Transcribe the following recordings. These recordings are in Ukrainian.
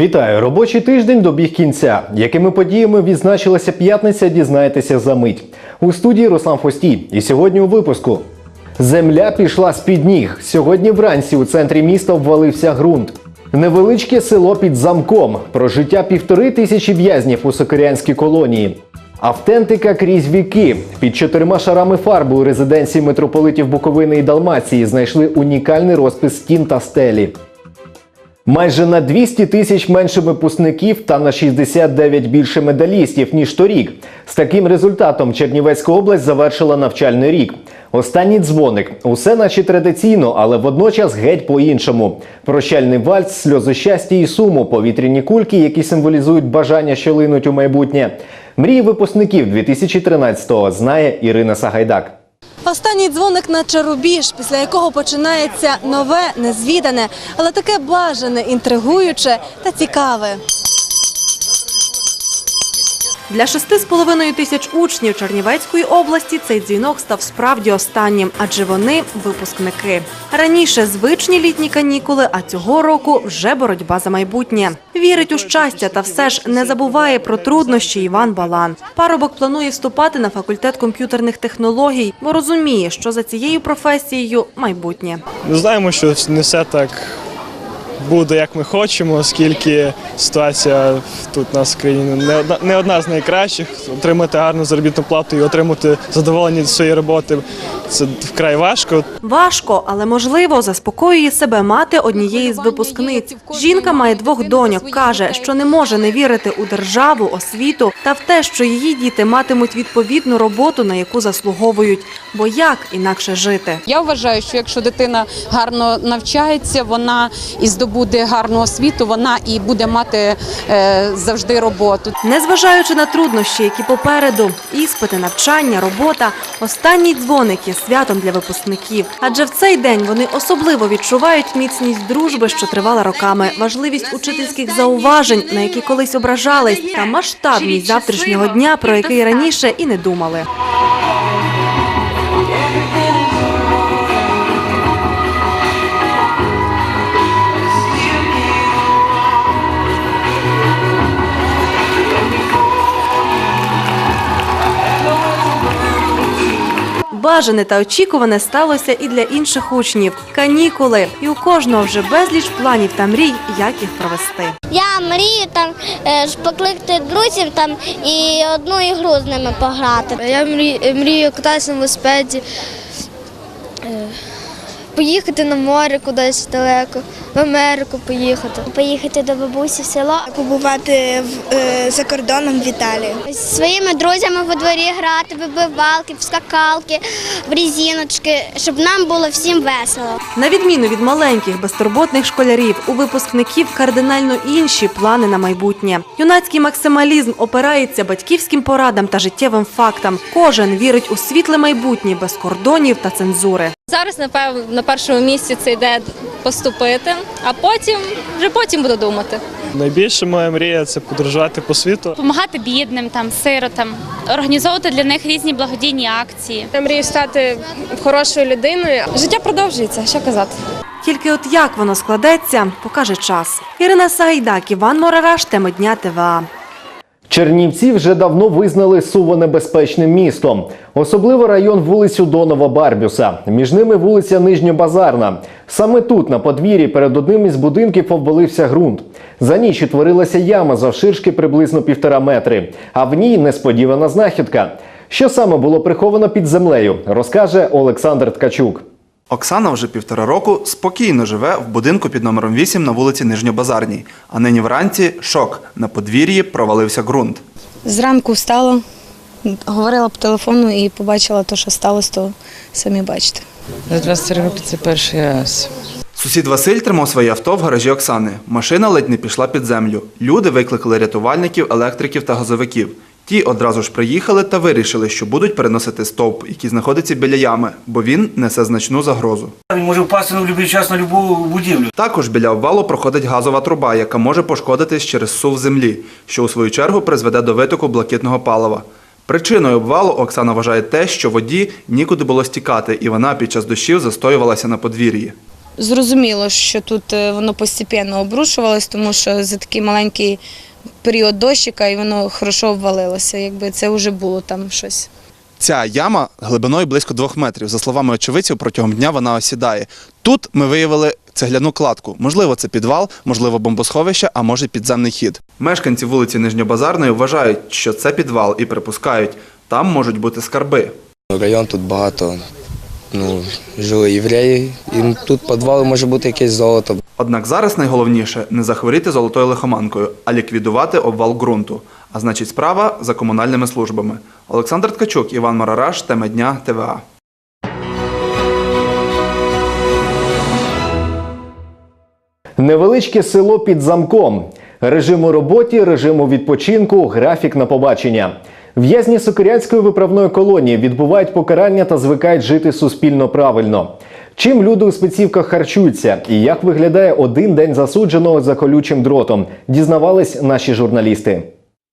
Вітаю! Робочий тиждень добіг кінця. Якими подіями відзначилася п'ятниця, дізнаєтеся за мить. У студії Руслан Фостій. І сьогодні у випуску. Земля пішла з-під ніг. Сьогодні вранці у центрі міста обвалився ґрунт. Невеличке село під замком. Про життя півтори тисячі в'язнів у сокирянській колонії. Автентика крізь віки. Під чотирма шарами фарби у резиденції митрополитів Буковини і Далмації знайшли унікальний розпис стін та стелі. Майже на 200 тисяч менше випускників та на 69 більше медалістів ніж торік. З таким результатом Чернівецька область завершила навчальний рік. Останній дзвоник усе наче традиційно, але водночас геть по-іншому. Прощальний вальс, сльози щастя і суму, повітряні кульки, які символізують бажання, що линуть у майбутнє. Мрії випускників 2013-го знає Ірина Сагайдак. Останній дзвоник на чарубіж, після якого починається нове, незвідане, але таке бажане, інтригуюче та цікаве. Для шести з половиною тисяч учнів Чернівецької області цей дзвінок став справді останнім, адже вони випускники. Раніше звичні літні канікули, а цього року вже боротьба за майбутнє. Вірить у щастя та все ж не забуває про труднощі Іван Балан. Парубок планує вступати на факультет комп'ютерних технологій, бо розуміє, що за цією професією майбутнє. Ми знаємо, що не все так буде, як ми хочемо, оскільки ситуація тут у нас в країні не одна, не одна з найкращих. Отримати гарну заробітну плату і отримати задоволення від своєї роботи це вкрай важко. Важко, але можливо, заспокоює себе мати однієї з випускниць. Жінка має двох доньок. каже, що не може не вірити у державу, освіту та в те, що її діти матимуть відповідну роботу, на яку заслуговують. Бо як інакше жити? Я вважаю, що якщо дитина гарно навчається, вона і здобуде гарну освіту, вона і буде мати е, завжди роботу. Незважаючи на труднощі, які попереду, іспити, навчання, робота, останній дзвоник є святом для випускників. Адже в цей день вони особливо відчувають міцність дружби, що тривала роками, важливість учительських зауважень, на які колись ображались, та масштабність завтрашнього дня, про який раніше і не думали. Бажане та очікуване сталося і для інших учнів. Канікули, і у кожного вже безліч планів та мрій, як їх провести. Я мрію там е, ж покликати друзів там і одну ігру з ними пограти. Я мрію, мрію кататися на велосипеді, е, поїхати на море кудись далеко, в Америку поїхати. Поїхати до бабусі в село. побувати в, е, за кордоном в Італії. З своїми друзями во дворі грати, вибивалки, в скакалки, в різіночки, щоб нам було всім весело. На відміну від маленьких безтурботних школярів, у випускників кардинально інші плани на майбутнє. Юнацький максималізм опирається батьківським порадам та життєвим фактам. Кожен вірить у світле майбутнє без кордонів та цензури. Зараз, напевно, на першому місці це йде поступити, а потім вже потім буду думати. Найбільша моя мрія це подорожувати по світу. допомагати бідним, там сиротам, організовувати для них різні благодійні акції. Я мрію стати хорошою людиною. Життя продовжується, що казати. Тільки от як воно складеться, покаже час. Ірина Сагайдак, Іван Морараш, дня ТВА. Чернівці вже давно визнали Суво небезпечним містом, особливо район вулицю Донова Барбюса. Між ними вулиця Нижньобазарна. Саме тут, на подвір'ї, перед одним із будинків обвалився ґрунт. За ніч утворилася яма завширшки приблизно півтора метри, а в ній несподівана знахідка. Що саме було приховано під землею, розкаже Олександр Ткачук. Оксана вже півтора року спокійно живе в будинку під номером 8 на вулиці Нижньобазарній. А нині вранці шок. На подвір'ї провалився ґрунт. Зранку встала, говорила по телефону і побачила те, що сталося, то самі бачите. За 20 років це перший раз. Сусід Василь тримав своє авто в гаражі Оксани. Машина ледь не пішла під землю. Люди викликали рятувальників, електриків та газовиків. Ті одразу ж приїхали та вирішили, що будуть переносити стовп, який знаходиться біля ями, бо він несе значну загрозу. Він може впасти на будь-який час на будь-яку будівлю. Також біля обвалу проходить газова труба, яка може пошкодитись через сув землі, що у свою чергу призведе до витоку блакитного палива. Причиною обвалу Оксана вважає те, що воді нікуди було стікати, і вона під час дощів застоювалася на подвір'ї. Зрозуміло, що тут е, воно постійно обрушувалось, тому що за такий маленький період дощика і воно хорошо обвалилося. Якби це вже було там щось. Ця яма глибиною близько двох метрів. За словами очевидців, протягом дня вона осідає. Тут ми виявили цегляну кладку. Можливо, це підвал, можливо, бомбосховище, а може підземний хід. Мешканці вулиці Нижньобазарної вважають, що це підвал і припускають, там можуть бути скарби. Район тут багато. Ну, жили євреї, і тут підвал може бути якесь золото. Однак зараз найголовніше не захворіти золотою лихоманкою, а ліквідувати обвал ґрунту. А значить, справа за комунальними службами. Олександр Ткачук, Іван Марараш, тема дня ТВА. Невеличке село під замком. Режим у роботі, режим у відпочинку, графік на побачення. В'язні Сокирянської виправної колонії відбувають покарання та звикають жити суспільно правильно. Чим люди у спецівках харчуються і як виглядає один день засудженого за колючим дротом, дізнавались наші журналісти.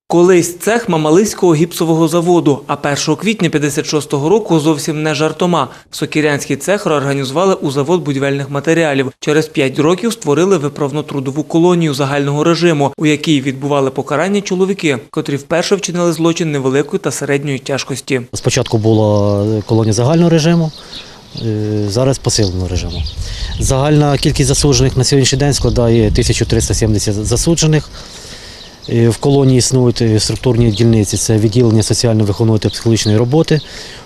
Колись цех Мамалиського гіпсового заводу, а 1 квітня 56-го року зовсім не жартома. Сокірянський цех реорганізували у завод будівельних матеріалів. Через 5 років створили виправно-трудову колонію загального режиму, у якій відбували покарання чоловіки, котрі вперше вчинили злочин невеликої та середньої тяжкості. Спочатку була колонія загального режиму, е, зараз посиленого режиму. Загальна кількість засуджених на сьогоднішній день складає 1370 засуджених. Е, В колонії існують е, структурні дільниці. Це відділення соціально-виховної та психологічної роботи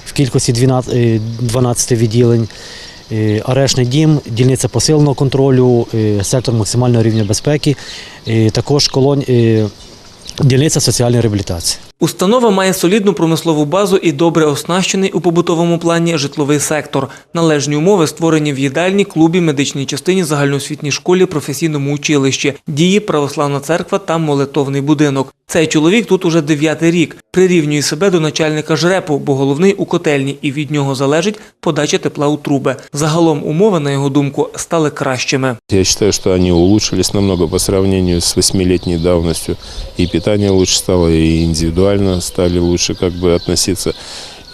в кількості 12 е, 12 відділень. Арешний дім, дільниця посиленого контролю, сектор максимального рівня безпеки, також колонь, дільниця соціальної реабілітації. Установа має солідну промислову базу і добре оснащений у побутовому плані житловий сектор. Належні умови створені в їдальні, клубі, медичній частині, загальноосвітній школі, професійному училищі, діє православна церква та молитовний будинок. Цей чоловік тут уже дев'ятий рік. Прирівнює себе до начальника жрепу, бо головний у котельні, і від нього залежить подача тепла у труби. Загалом умови, на його думку, стали кращими. Я считаю, что они улучшились намного по сравнению с восьмилетней давностью. И питание лучше стало, и индивидуально стали лучше как бы относиться.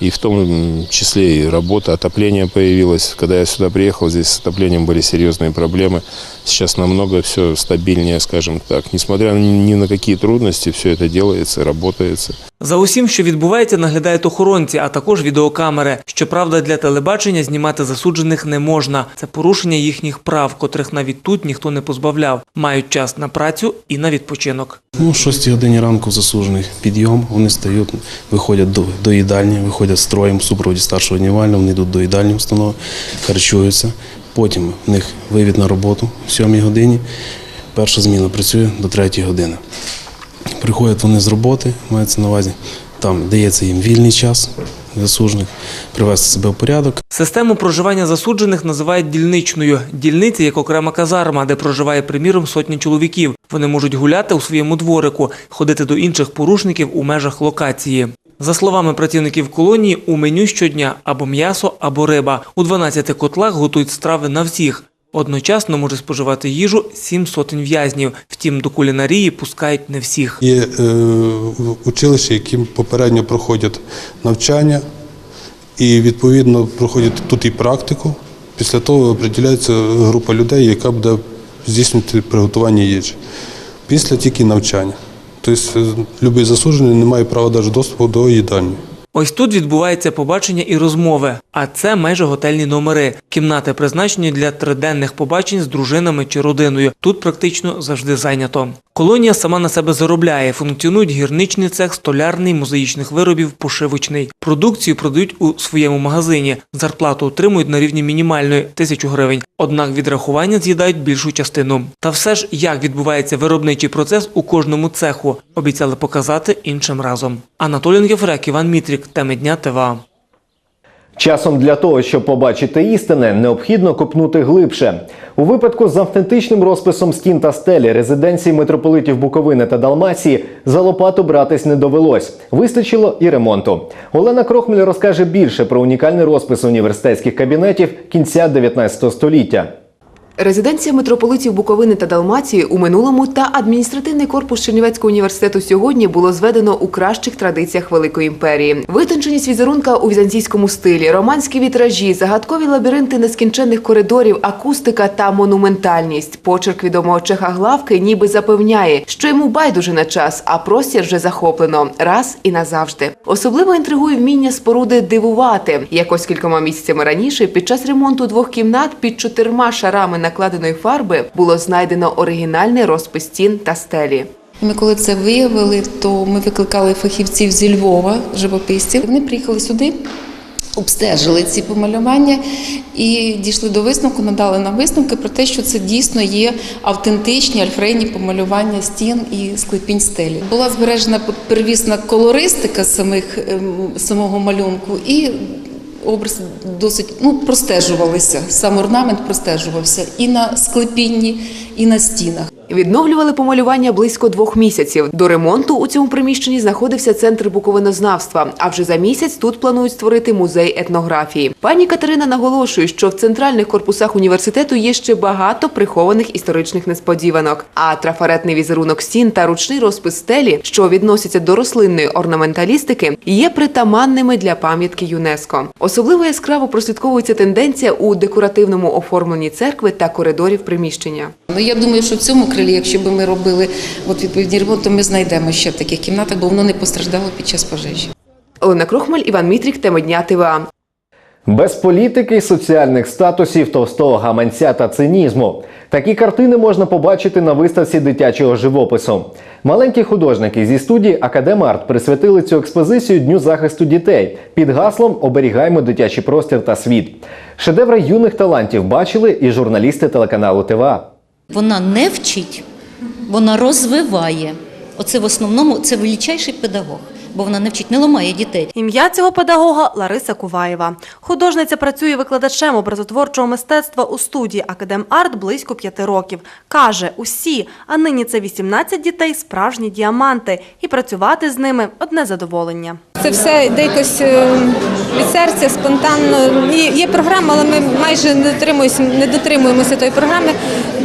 И в том м, числе и работа, отопление появилось. Когда я сюда приехал, здесь с отоплением были серьезные проблемы. Сейчас намного все стабильнее, скажем так. Несмотря ни на какие трудности, все это делается, работается. За усім, що відбувається, наглядають охоронці, а також відеокамери. Щоправда, для телебачення знімати засуджених не можна. Це порушення їхніх прав, котрих навіть тут ніхто не позбавляв. Мають час на працю і на відпочинок. Ну, о 6 годині ранку засуджених підйом, вони стають, виходять до, до їдальні, виходять строєм в супроводі старшого днівального, вони йдуть до їдальні установи, харчуються. Потім в них вивід на роботу в 7 годині. Перша зміна працює до 3 години. Приходять вони з роботи, мається на увазі, там дається їм вільний час засуджених, привести себе в порядок. Систему проживання засуджених називають дільничною. Дільниця як окрема казарма, де проживає приміром сотні чоловіків. Вони можуть гуляти у своєму дворику, ходити до інших порушників у межах локації. За словами працівників колонії, у меню щодня або м'ясо, або риба. У 12 котлах готують страви на всіх. Одночасно може споживати їжу сім сотень в'язнів. Втім, до кулінарії пускають не всіх. Є е, училища, які попередньо проходять навчання і відповідно проходять тут і практику. Після того определяється група людей, яка буде здійснювати приготування їжі. Після тільки навчання. Тобто будь-який засуджений не має права навіть доступу до їдальні. Ось тут відбувається побачення і розмови, а це майже готельні номери. Кімнати призначені для триденних побачень з дружинами чи родиною. Тут практично завжди зайнято. Колонія сама на себе заробляє. Функціонують гірничний цех, столярний, музеїчних виробів, пошивочний. Продукцію продають у своєму магазині. Зарплату отримують на рівні мінімальної тисячу гривень. Однак відрахування з'їдають більшу частину. Та все ж як відбувається виробничий процес у кожному цеху, обіцяли показати іншим разом. Анатолій Нгефрек, Іван Мітрік, теми дня ТВА. Часом для того, щоб побачити істине, необхідно копнути глибше. У випадку з автентичним розписом стін та стелі резиденції митрополитів Буковини та Далмації за лопату братись не довелось. Вистачило і ремонту. Олена Крохмель розкаже більше про унікальний розпис університетських кабінетів кінця 19 століття. Резиденція митрополитів Буковини та Далмації у минулому та адміністративний корпус Чернівецького університету сьогодні було зведено у кращих традиціях Великої імперії. Витонченість візерунка у візантійському стилі, романські вітражі, загадкові лабіринти нескінченних коридорів, акустика та монументальність. Почерк відомого чеха главки ніби запевняє, що йому байдуже на час, а простір вже захоплено раз і назавжди. Особливо інтригує вміння споруди дивувати. Якось кількома місяцями раніше, під час ремонту двох кімнат під чотирма шарами накладеної фарби було знайдено оригінальний розпис стін та стелі. Ми коли це виявили, то ми викликали фахівців зі Львова, живописців. Вони приїхали сюди, обстежили ці помалювання і дійшли до висновку, надали нам висновки про те, що це дійсно є автентичні альфрейні помалювання стін і склепінь стелі. Була збережена первісна колористика самих ем, самого малюнку і. Образ досить ну простежувалися. Сам орнамент простежувався і на склепінні, і на стінах. Відновлювали помалювання близько двох місяців. До ремонту у цьому приміщенні знаходився центр буковинознавства. А вже за місяць тут планують створити музей етнографії. Пані Катерина наголошує, що в центральних корпусах університету є ще багато прихованих історичних несподіванок. А трафаретний візерунок стін та ручний розпис стелі, що відносяться до рослинної орнаменталістики, є притаманними для пам'ятки ЮНЕСКО. Особливо яскраво прослідковується тенденція у декоративному оформленні церкви та коридорів приміщення. Ну я думаю, що в цьому крилі, якщо б ми робили от відповідні ремонти, то ми знайдемо ще в таких кімнатах, бо воно не постраждало під час пожежі. Олена Крохмаль, Іван Мітрік, тема дня ТВА. Без політики, соціальних статусів, товстого гаманця та цинізму. Такі картини можна побачити на виставці дитячого живопису. Маленькі художники зі студії Академарт присвятили цю експозицію Дню захисту дітей під гаслом Оберігаймо дитячий простір та світ. Шедеври юних талантів бачили і журналісти телеканалу ТВА. Вона не вчить, вона розвиває. Оце в основному це величайший педагог, бо вона не вчить, не ламає дітей. Ім'я цього педагога Лариса Куваєва. Художниця працює викладачем образотворчого мистецтва у студії Академарт близько п'яти років. Каже, усі, а нині це 18 дітей, справжні діаманти, і працювати з ними одне задоволення. Це все йде якось е, від серця, спонтанно. Є, є програма, але ми майже не дотримуємося, не дотримуємося тої програми,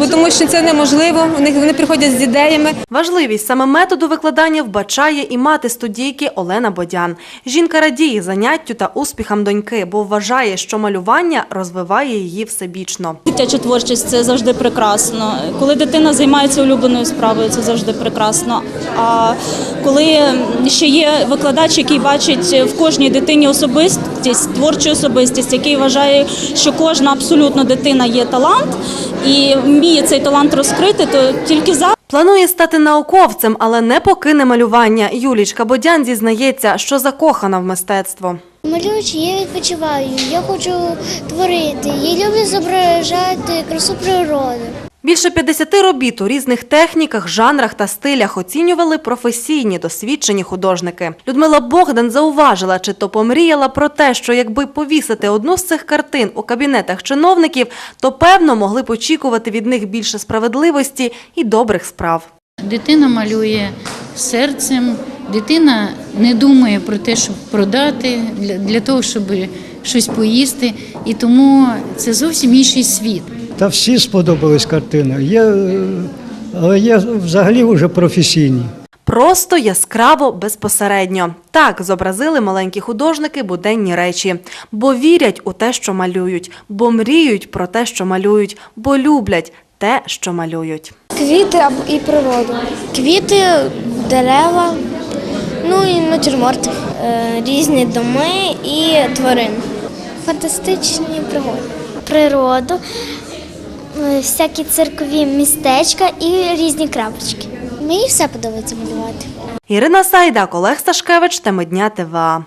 бо тому що це неможливо. Вони, вони приходять з ідеями. Важливість саме методу викладання вбачає і мати студійки Олена Бодян. Жінка радіє заняттю та успіхам доньки, бо вважає, що малювання розвиває її всебічно. Дитяча творчість це завжди прекрасно. Коли дитина займається улюбленою справою, це завжди прекрасно. А коли ще є викладач, який бачить в кожній дитині особистість, творчу особистість, який вважає, що кожна абсолютно дитина є талант і вміє цей талант розкрити, то тільки за. Планує стати науковцем, але не покине малювання. Юлічка Бодян зізнається, що закохана в мистецтво. Малюючи, я відпочиваю, я хочу творити, я люблю зображати красу природи. Більше 50 робіт у різних техніках, жанрах та стилях оцінювали професійні досвідчені художники. Людмила Богдан зауважила, чи то помріяла про те, що якби повісити одну з цих картин у кабінетах чиновників, то певно могли б очікувати від них більше справедливості і добрих справ. Дитина малює серцем, дитина не думає про те, щоб продати, для, того, щоб щось поїсти. І тому це зовсім інший світ. Та всі сподобались картини. Є, е, але є взагалі вже професійні. Просто яскраво, безпосередньо. Так зобразили маленькі художники буденні речі, бо вірять у те, що малюють, бо мріють про те, що малюють, бо люблять те, що малюють. Квіти і природу. Квіти, дерева, ну і натюрморти. Е, Різні доми і тварин. Фантастичні пригоди. Природу, всякі циркові містечка і різні крапочки. Мені все подобається малювати. Ірина Сайдак, Олег Сташкевич, теми дня ТВА.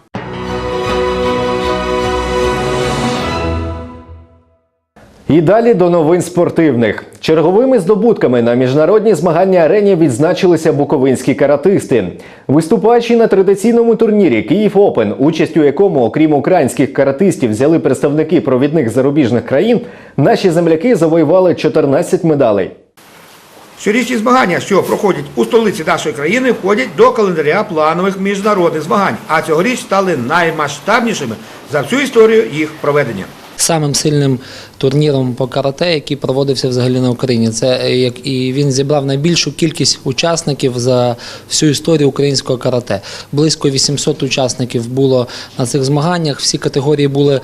І далі до новин спортивних. Черговими здобутками на міжнародній змагальній арені відзначилися буковинські каратисти. Виступаючи на традиційному турнірі Київ Опен, участь у якому, окрім українських каратистів, взяли представники провідних зарубіжних країн, наші земляки завоювали 14 медалей. Щорічні змагання, що проходять у столиці нашої країни, входять до календаря планових міжнародних змагань, а цьогоріч стали наймасштабнішими за всю історію їх проведення. Самим сильним турніром по карате, який проводився взагалі на Україні. Це е, як і він зібрав найбільшу кількість учасників за всю історію українського карате. Близько 800 учасників було на цих змаганнях. Всі категорії були,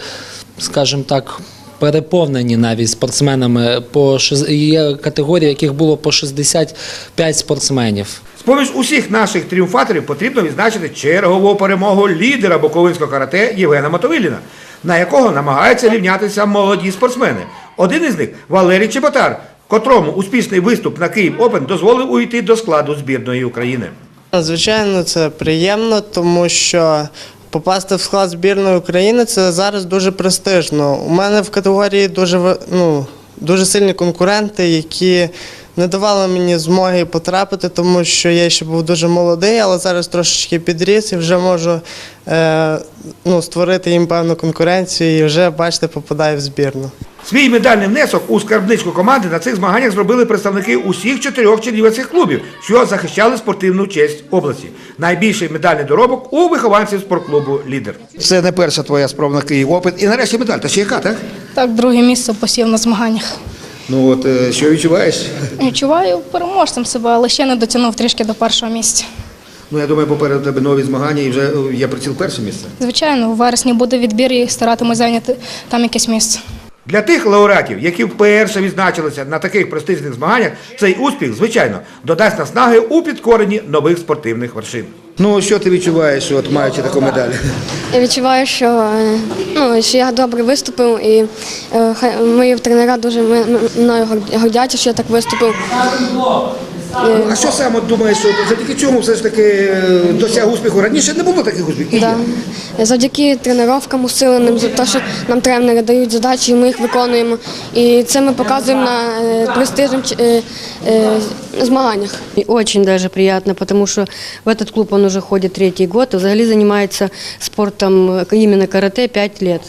скажімо так. Переповнені навіть спортсменами по шиз- є категорії, яких було по 65 спортсменів. З-поміж усіх наших тріумфаторів потрібно відзначити чергову перемогу лідера буковинського карате Євгена Мотовиліна, на якого намагаються рівнятися молоді спортсмени. Один із них Валерій Чеботар, котрому успішний виступ на Київ Опен дозволив увійти до складу збірної України. Звичайно, це приємно, тому що попасти в склад збірної України це зараз дуже престижно. У мене в категорії дуже ну, дуже сильні конкуренти, які не давали мені змоги потрапити, тому що я ще був дуже молодий, але зараз трошечки підріс і вже можу е, ну, створити їм певну конкуренцію і вже, бачите, попадаю в збірну. Свій медальний внесок у скарбничку команди на цих змаганнях зробили представники усіх чотирьох чернівецьких клубів, що захищали спортивну честь області. Найбільший медальний доробок у вихованців спортклубу Лідер. Це не перша твоя спроба на Київ Опен. І нарешті медаль. Та ще яка, так? Так, друге місце посів на змаганнях. Ну от е, що відчуваєш? Відчуваю переможцем себе, але ще не дотягнув трішки до першого місця. Ну я думаю, попереду тебе нові змагання і вже е, є приціл перше місце. Звичайно, у вересні буде відбір і старатимусь зайняти там якесь місце. Для тих лауреатів, які вперше відзначилися на таких престижних змаганнях, цей успіх, звичайно, додасть наснаги у підкоренні нових спортивних вершин. Ну, що ти відчуваєш, от маючи таку медаль? Я відчуваю, що, ну, що я добре виступив, і е, мої тренера дуже мною гордяться, що я так виступив. А що саме думаєш, що завдяки чому все ж таки е, досяг успіху? Раніше не було таких успіхів. Да. Завдяки тренуванням усиленим, за те, що нам тренери дають задачі, і ми їх виконуємо. І це ми показуємо на е, престижних е, змаганнях. И очень даже приятно, потому что в этот клуб он уже ходит третий год, и взагалі занимается спортом э, именно карате 5 лет.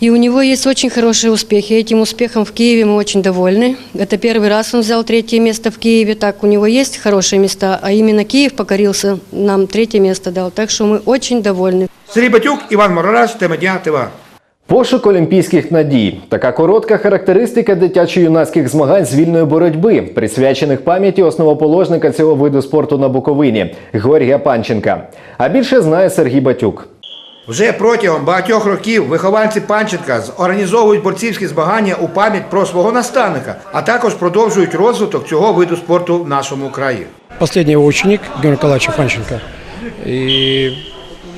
И у него есть очень хорошие успехи. Этим успехом в Киеве мы очень довольны. Это первый раз он взял третье место в Киеве. Так, у него есть хорошие места, а именно Киев покорился, нам третье место дал. Так что мы очень довольны. Сергій Батюк, Іван Морораш, тема дня ТВА. Пошук олімпійських надій. Така коротка характеристика дитячо-юнацьких змагань з вільної боротьби, присвячених пам'яті основоположника цього виду спорту на Буковині Георгія Панченка. А більше знає Сергій Батюк. Вже протягом багатьох років вихованці Панченка зорганізовують борцівські змагання у пам'ять про свого наставника, а також продовжують розвиток цього виду спорту в нашому краї. Последний его ученик, Георгий Николаевич Фанченко. И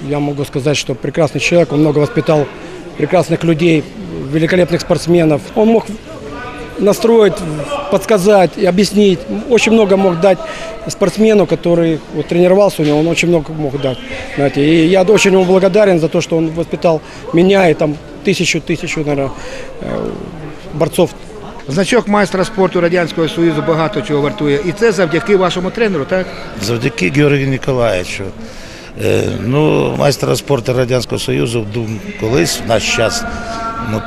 я могу сказать, что прекрасный человек, он много воспитал прекрасных людей, великолепных спортсменов. Он мог настроить, подсказать, и объяснить. Очень много мог дать спортсмену, который вот, тренировался у него, он очень много мог дать. Знаете. И я очень ему благодарен за то, что он воспитал меня и там тысячу-тысячу, наверное, борцов Значок майстра спорту Радянського Союзу багато чого вартує. І це завдяки вашому тренеру, так? Завдяки Георгію Ніколаєвичу. Е, Ну, майстра спорту Радянського Союзу дум- колись в наш час ну,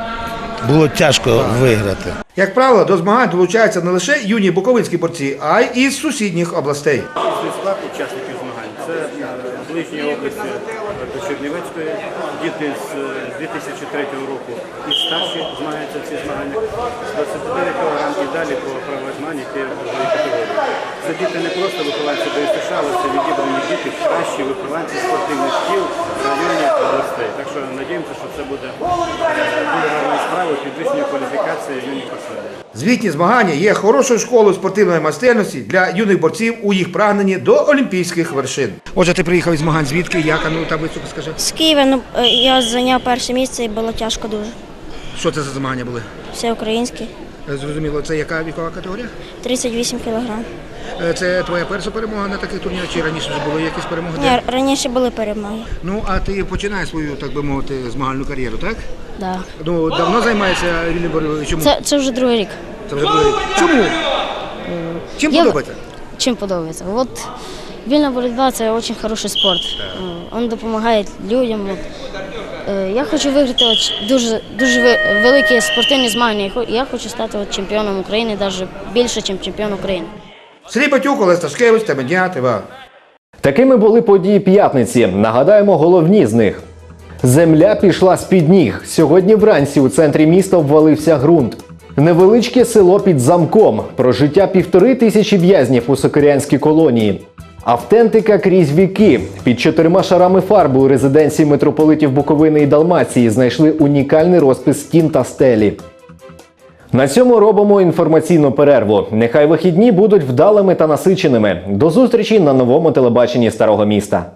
було тяжко виграти. Як правило, до змагань долучаються не лише юні буковинські борці, а й із сусідніх областей. склад учасників змагань. Це е, з ближньої області е, до Чернівецької, діти з е, 2003 року і старші змагаються в ці змагання з 29 кг і далі по в другої категорії. Це діти не просто вихованці ДСШ, але це відібрані діти, кращі вихованці спортивних шкіл в районі областей. Так що надіємося, що це буде дуже гарною справою підвищення кваліфікації юних спортсменів. Звітні змагання є хорошою школою спортивної майстерності для юних борців у їх прагненні до олімпійських вершин. Отже, ти приїхав із змагань звідки? Як ну там виступ скажи? З Києва ну, е, я зайняв перше місце і було тяжко дуже. Що це за змагання були? Все українське. Е, Зрозуміло, це яка вікова категорія? 38 кілограм. Е, Це твоя перша перемога на таких турнірах, чи раніше вже були якісь перемоги? Ні, раніше були перемоги. Ну, а ти починаєш свою, так би мовити, змагальну кар'єру, так? Да. Ну, давно займаєшся вільним боротьбою? Чому? Це, це вже другий рік. Це вже другий рік. Чому? Чим Я- подобається? Чим подобається? От вільна боротьба це дуже хороший спорт. Е, Він допомагає людям. От. Е, Я хочу виграти дуже, дуже великі спортивні змагання. Я хо- Я хочу стати от чемпіоном України, навіть більше, ніж чемпіон України. Сергій Батюк, Олег Сташкевич, Темедня, ТВА. Такими були події п'ятниці. Нагадаємо головні з них. Земля пішла з-під ніг. Сьогодні вранці у центрі міста обвалився ґрунт. Невеличке село під замком. Про життя півтори тисячі в'язнів у сокирянській колонії. Автентика крізь віки. Під чотирма шарами фарби у резиденції митрополитів Буковини і Далмації знайшли унікальний розпис стін та стелі. На цьому робимо інформаційну перерву. Нехай вихідні будуть вдалими та насиченими. До зустрічі на новому телебаченні старого міста.